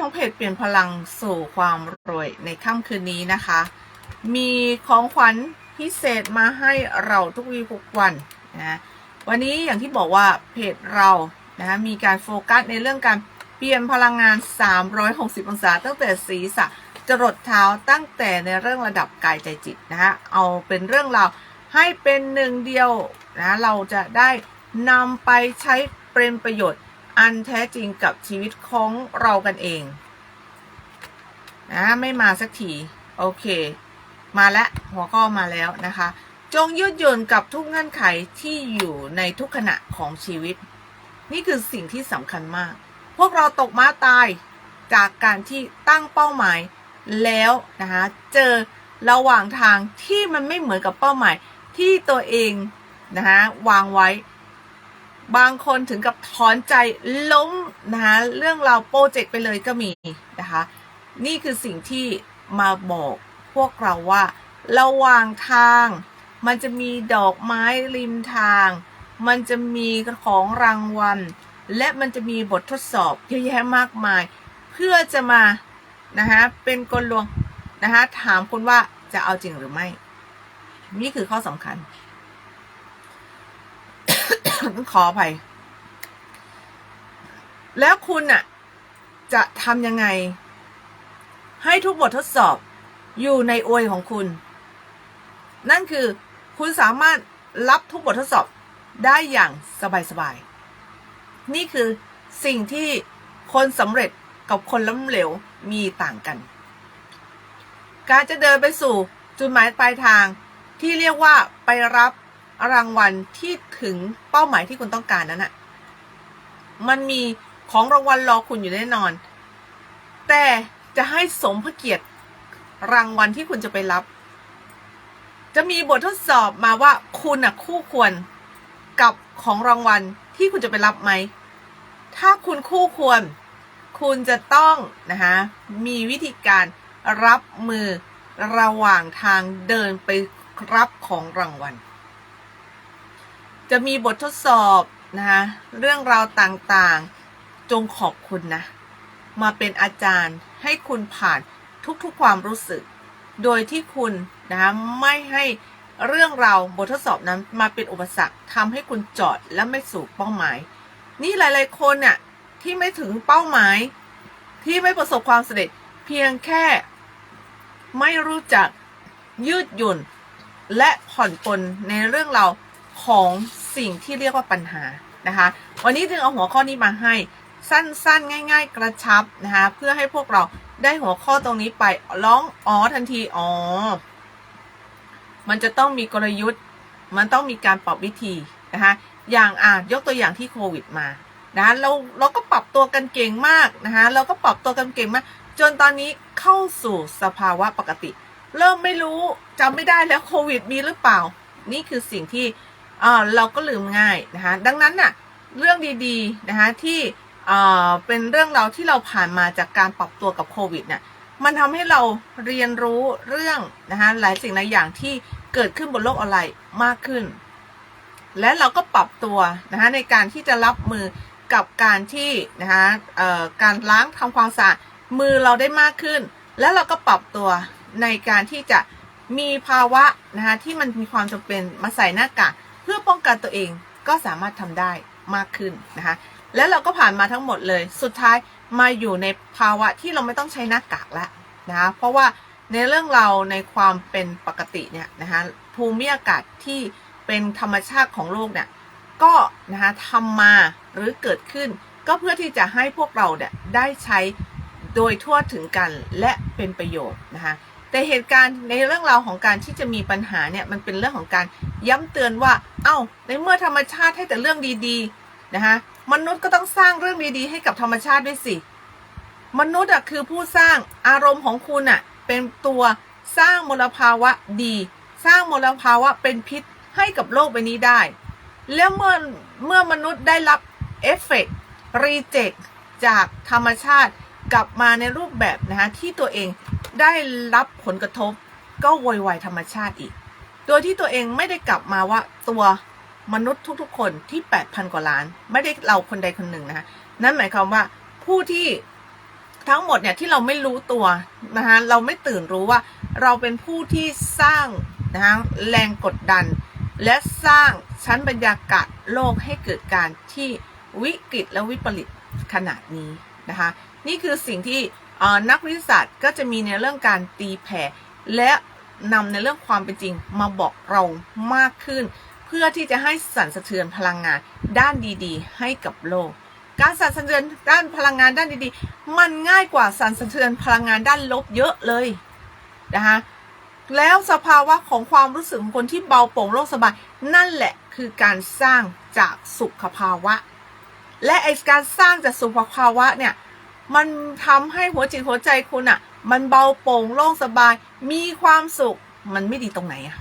ของเพจเปลี่ยนพลังสู่ความรวยในค่ำคืนนี้นะคะ มีของขวัญพิเศษมาให้เราทุกวีทุกวันนะวันนี้อย่างที่บอกว่าเพจเรานะคะมีการโฟกัสในเรื่องการเปลี่ยนพลังงาน 360 องศา ตั้งแต่ศีรษะจรดเท้าตั้งแต่ในเรื่องระดับกายใจจิตนะคะเอาเป็นเรื่องราวให้เป็นหนึ่งเดียวนะเราจะได้นำไปใช้เป็นประโยชน์ อันแท้จริงกับชีวิตของเรากันเองนะไม่มาสักที โอเค มาแล้วหัวข้อมาแล้วนะคะ จงยืดหยุ่นกับทุกเงื่อนไขที่อยู่ในทุกขณะของชีวิต นี่คือสิ่งที่สำคัญมาก พวกเราตกม้าตายจากการที่ตั้งเป้าหมายแล้วนะคะเจอระหว่างทางที่มันไม่เหมือนกับเป้าหมายที่ตัวเองนะคะวางไว้ บางคนถึงกับถอนใจล้มนะคะเรื่องราวโปรเจกต์ไปเลยก็มีนะคะ นี่คือสิ่งที่มาบอกพวกเราว่า ระหว่างทาง มันจะมีดอกไม้ริมทาง มันจะมีของรางวัล และมันจะมีบททดสอบเยอะแยะมากมาย เพื่อจะมานะคะเป็นกลลวงนะคะถามคุณว่าจะเอาจริงหรือไม่ นี่คือข้อสำคัญ ต้องขออภัย แล้วคุณน่ะจะทำยังไง ให้ทุกบททดสอบอยู่ในอวยของคุณ นั่นคือคุณสามารถรับทุกบททดสอบได้อย่างสบายๆ นี่คือสิ่งที่คนสำเร็จกับคนล้มเหลวมีต่างกัน การจะเดินไปสู่จุดหมายปลายทางที่เรียกว่าไปรับ รางวัลที่ถึงเป้าหมายที่คุณต้องการนั้นน่ะมันมีของรางวัลรอคุณอยู่แน่นอน แต่จะให้สมพระเกียรติรางวัลที่คุณจะไปรับ จะมีบททดสอบมาว่าคุณน่ะคู่ควรกับของรางวัลที่คุณจะไปรับไหม ถ้าคุณคู่ควร คุณจะต้องนะคะมีวิธีการรับมือระหว่างทางเดินไปรับของรางวัล จะมีบททดสอบนะคะเรื่องราวต่างๆ จงขอบคุณนะ มาเป็นอาจารย์ให้คุณผ่านทุกๆความรู้สึก โดยที่คุณนะคะไม่ให้เรื่องราวบททดสอบนั้นมาเป็นอุปสรรคทำให้คุณจอดและไม่สู่เป้าหมาย นี่หลายๆคนเนี่ยที่ไม่ถึงเป้าหมาย ที่ไม่ประสบความสำเร็จเพียงแค่ ไม่รู้จักยืดหยุ่น และผ่อนปลนในเรื่องราวของ สิ่งที่เรียกว่าปัญหานะคะ วันนี้จึงเอาหัวข้อนี้มาให้สั้นๆ ง่าย ๆ กระชับนะคะเพื่อให้พวกเราได้หัวข้อตรงนี้ไปร้องอ๋อทันทีอ๋อ มันจะต้องมีกลยุทธ์ มันต้องมีการปรับวิธีนะคะอย่างอ่ายกตัวอย่างที่โควิดมานะเราเราก็ปรับตัวกันเก่งมากนะคะเราก็ปรับตัวกันเก่งมาก จนตอนนี้เข้าสู่สภาวะปกติ เริ่มไม่รู้จำไม่ได้แล้วโควิดมีหรือเปล่า นี่คือสิ่งที่ เราก็ลืมง่ายนะคะดังนั้นน่ะเรื่องดีๆนะคะที่เป็นเรื่องเราที่เราผ่านมาจากการปรับตัวกับโควิดเนี่ยมันทำให้เราเรียนรู้เรื่องนะคะหลายสิ่งหลายอย่างที่เกิดขึ้นบนโลกออนไลน์มากขึ้น และเราก็ปรับตัวนะคะในการที่จะรับมือกับการที่นะคะการล้างทำความสะอาดมือเราได้มากขึ้น แล้วเราก็ปรับตัวในการที่จะมีภาวะนะคะที่มันมีความจำเป็นมาใส่หน้ากาก พื่อป้องกันตัวเองก็สามารถทำได้มากขึ้นนะคะ แล้วเราก็ผ่านมาทั้งหมดเลย สุดท้ายมาอยู่ในภาวะที่เราไม่ต้องใช้หน้ากากแล้วนะคะเพราะว่าในเรื่องเราในความเป็นปกติเนี่ยนะคะภูมิอากาศที่เป็นธรรมชาติของโลกเนี่ยก็นะคะทำมาหรือเกิดขึ้น ก็เพื่อที่จะให้พวกเราเนี่ยได้ใช้โดยทั่วถึงกันและเป็นประโยชน์นะคะ แต่เหตุการณ์ในเรื่องราวของการที่จะมีปัญหาเนี่ยมันเป็นเรื่องของการย้ำเตือนว่า เอ้า ในเมื่อธรรมชาติให้แต่เรื่องดีๆนะคะมนุษย์ก็ต้องสร้างเรื่องดีๆให้กับธรรมชาติด้วยสิ มนุษย์อะคือผู้สร้างอารมณ์ของคุณอะเป็นตัวสร้างมลภาวะดี สร้างมลภาวะเป็นพิษให้กับโลกใบนี้ได้ แล้วเมื่อเมื่อมนุษย์ได้รับเอฟเฟกต์รีเจ็คจากธรรมชาติ กลับมาในรูปแบบนะคะที่ตัวเองได้รับผลกระทบ ก็โวยวายธรรมชาติอีก โดยที่ตัวเองไม่ได้กลับมาว่าตัวมนุษย์ทุกๆ คนที่ 8,000 กว่าล้าน ไม่ได้เราคนใดคนหนึ่งนะคะนั่นหมายความว่าผู้ที่ทั้งหมดเนี่ยที่เราไม่รู้ตัวนะคะเราไม่ตื่นรู้ว่าเราเป็นผู้ที่สร้างนะคะแรงกดดัน และสร้างชั้นบรรยากาศโลกให้เกิดการที่วิกฤตและวิปริตขนาดนี้นะคะ นี่คือสิ่งที่นักวิทยาศาสตร์ก็จะมีในเรื่องการตีแผ่และนำในเรื่องความเป็นจริงมาบอกเรามากขึ้น เพื่อที่จะให้สั่นสะเทือนพลังงานด้านดีๆ ให้กับโลก การสั่นสะเทือนด้านพลังงานด้านดีๆ มันง่ายกว่าสั่นสะเทือนพลังงานด้านลบเยอะเลยนะคะแล้วสภาวะของความรู้สึกของคนที่เบาโปร่งโล่งสบายนั่นแหละคือการสร้างจากสุขภาวะ และไอการสร้างจากสุขภาวะเนี่ย มันทำให้หัวจิตหัวใจคุณอะ่ะมันเบาโปร่งโล่งสบาย มีความสุข มันไม่ดีตรงไหนอะ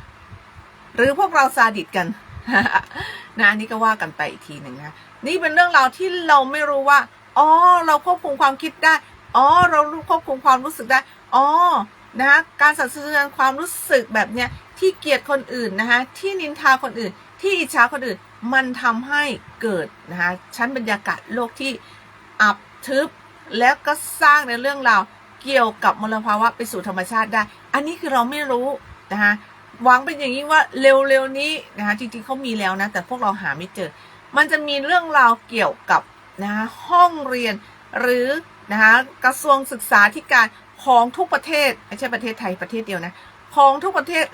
หรือพวกเราซาดิสกันนะอันนี้ก็ว่ากันไปอีกทีหนึ่งนะนี่เป็นเรื่องราวที่เราไม่รู้ว่าอ๋อเราควบคุมความคิดได้อ๋อเราควบคุมความรู้สึกได้อ๋อนะคะการสั่นสะเทือนความรู้สึกแบบเนี้ยที่เกลียดคนอื่นนะคะที่นินทาคนอื่น ที่อิจฉาคนอื่น มันทำให้เกิดนะคะชั้นบรรยากาศโลกที่อับทึบ แล้วก็สร้างในเรื่องราวเกี่ยวกับมลภาวะไปสู่ธรรมชาติได้ อันนี้คือเราไม่รู้นะคะหวังเป็นอย่างยิ่งว่าเร็วๆนี้นะคะจริงๆเขามีแล้วนะ แต่พวกเราหาไม่เจอ มันจะมีเรื่องราวเกี่ยวกับนะคะห้องเรียนหรือนะคะกระทรวงศึกษาธิการของทุกประเทศไม่ใช่ประเทศไทยประเทศเดียวนะของทุกประเทศ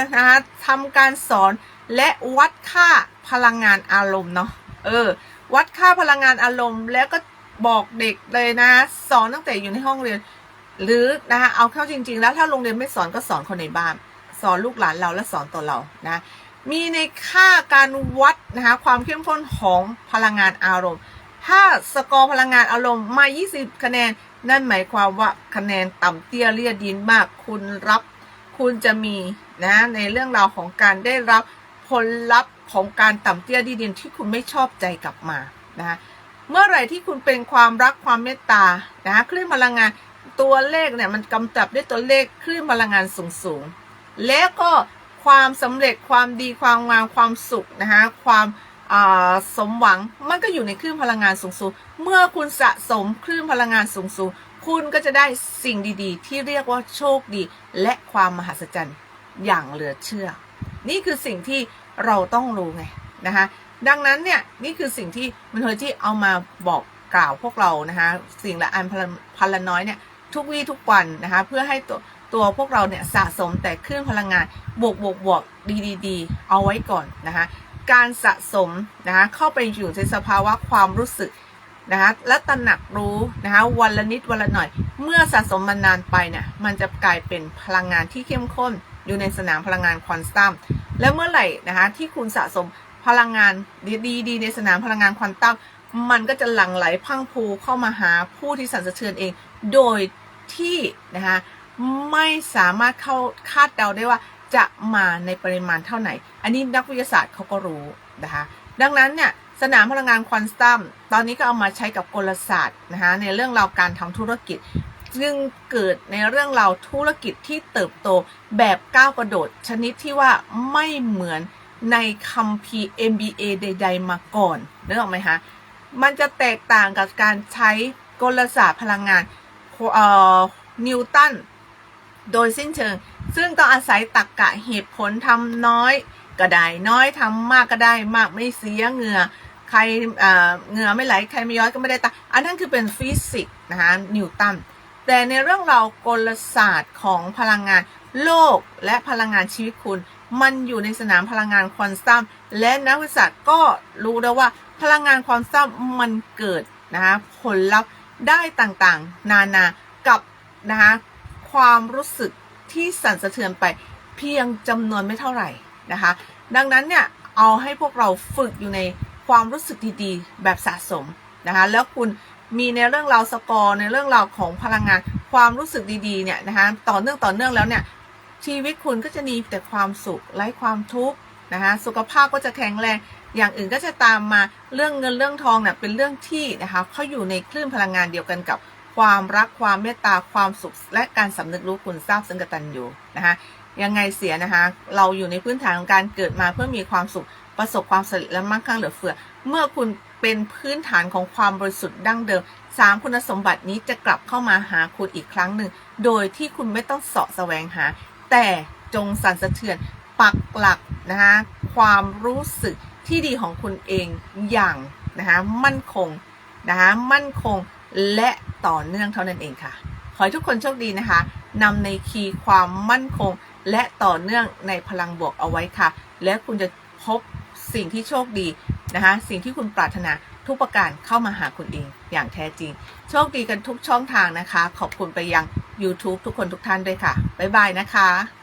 นะคะทำการสอนและวัดค่าพลังงานอารมณ์เนาะเออวัดค่าพลังงานอารมณ์แล้วก็ บอกเด็กเลยนะ สอนตั้งแต่อยู่ในห้องเรียน หรือนะคะเอาเข้าจริง ๆ แล้วถ้าโรงเรียนไม่สอนก็สอนคนในบ้าน สอนลูกหลานเราและสอนตัวเรานะมีในค่าการวัดนะคะความเข้มข้นของพลังงานอารมณ์ ถ้าสกอร์พลังงานอารมณ์มา 20 คะแนน นั่นหมายความว่าคะแนนต่ำเตี้ยเลียดินมาก คุณรับคุณจะมีนะในเรื่องราวของการได้รับผลลัพธ์ของการต่ำเตี้ยดิดินที่คุณไม่ชอบใจกลับมานะคะ เมื่อไหร่ที่คุณเป็นความรักความเมตตานะคะคลื่นพลังงานตัวเลขเนี่ยมันกำกับด้วยตัวเลขคลื่นพลังงานสูงสูงแล้วก็ความสำเร็จความดีความงามความสุขนะคะความสมหวังมันก็อยู่ในคลื่นพลังงานสูงสูงเมื่อคุณสะสมคลื่นพลังงานสูงสูงคุณก็จะได้สิ่งดีๆ ที่เรียกว่าโชคดี และความมหัศจรรย์อย่างเหลือเชื่อ นี่คือสิ่งที่เราต้องรู้ไงนะคะ ดังนั้นเนี่ยนี่คือสิ่งที่มันเฮอที่เอามาบอกกล่าวพวกเรานะคะสิ่งละอันพันละน้อยเนี่ยทุกวี่ทุกวันนะคะเพื่อให้ตัวตัวพวกเราเนี่ยสะสมแต่คลื่นพลังงานบวกบวกบวกดีดีดีเอาไว้ก่อนนะคะการสะสมนะคะเข้าไปอยู่ในสภาวะความรู้สึกนะคะและตระหนักรู้นะคะวันละนิดวันละหน่อย เมื่อสะสมมันนานไปเนี่ยมันจะกลายเป็นพลังงานที่เข้มข้นอยู่ในสนามพลังงานควอนตัมและเมื่อไหร่นะคะที่คุณสะสม พลังงานดีๆในสนามพลังงานควอนตัมมันก็จะหลั่งไหลพังพูเข้ามาหาผู้ที่สั่นสะเทือนเอง โดยที่นะคะไม่สามารถเข้าคาดเดาได้ว่าจะมาในปริมาณเท่าไหร่ อันนี้นักวิทยาศาสตร์เขาก็รู้นะคะดังนั้นเนี่ยสนามพลังงานควอนตัมตอนนี้ก็เอามาใช้กับกลศาสตร์นะคะในเรื่องราวการทำธุรกิจซึ่งเกิดในเรื่องราวธุรกิจที่เติบโตแบบก้าวกระโดดชนิดที่ว่าไม่เหมือน ในคัมภีร์ MBA ใด ๆ มาก่อนนึกออกไหมคะ มันจะแตกต่างกับการใช้กลศาสตร์พลังงานนิวตันโดยสิ้นเชิง ซึ่งต้องอาศัยตรรกกะเหตุผลทำน้อยก็ได้น้อยทำมากก็ได้มากไม่เสียเหงื่อใครเหงื่อไม่ไหลใครไม่ย้อยก็ไม่ได้ตาอันนั้นคือเป็นฟิสิกส์นะคะนิวตันแต่ในเรื่องเรากลศาสตร์ของพลังงานโลกและพลังงานชีวิตคุณ มันอยู่ในสนามพลังงานควอนตัมและนักวิทยาศาสตร์ก็รู้แล้วว่าพลังงานควอนตัมมันเกิดนะคะผลลัพธ์ได้ต่างๆ นานากับนะคะความรู้สึกที่สั่นสะเทือนไปเพียงจำนวนไม่เท่าไหร่นะคะ ดังนั้นเนี่ยเอาให้พวกเราฝึกอยู่ในความรู้สึกดีๆ แบบสะสมนะคะแล้วคุณมีในเรื่องราวสกอร์ในเรื่องราวของพลังงานความรู้สึกดีๆเนี่ยนะคะต่อเนื่องต่อเนื่องแล้วเนี่ย ชีวิตคุณก็จะมีแต่ความสุขไร้ความทุกข์นะคะสุขภาพก็จะแข็งแรง อย่างอื่นก็จะตามมาเรื่องเงินเรื่องทองเนี่ยเป็นเรื่องที่นะคะเขาอยู่ในคลื่นพลังงานเดียวกันกับความรักความเมตตาความสุข และการสำนึกรู้คุณทราบซึ่งกตัญญูนะคะยังไงเสียนะคะเราอยู่ในพื้นฐานของการเกิดมาเพื่อมีความสุขประสบความสำเร็จและมั่งคั่งเหลือเฟือ เมื่อคุณเป็นพื้นฐานของความบริสุทธิ์ดั้งเดิมสามคุณสมบัตินี้จะกลับเข้ามาหาคุณอีกครั้งหนึ่ง โดยที่คุณไม่ต้องเสาะแสวงหา แต่จงสั่นสะเทือนปักหลักนะคะความรู้สึกที่ดีของคุณเองอย่างนะคะมั่นคงนะคะมั่นคงและต่อเนื่องเท่านั้นเองค่ะ ขอให้ทุกคนโชคดีนะคะนำในคีย์ความมั่นคง และต่อเนื่องในพลังบวกเอาไว้ค่ะ และคุณจะพบสิ่งที่โชคดีนะคะสิ่งที่คุณปรารถนาทุกประการเข้ามาหาคุณเองอย่างแท้จริง โชคดีกันทุกช่องทางนะคะ ขอบคุณไปยัง YouTube ทุกคนทุกท่านด้วยค่ะ บ๊ายบายนะคะ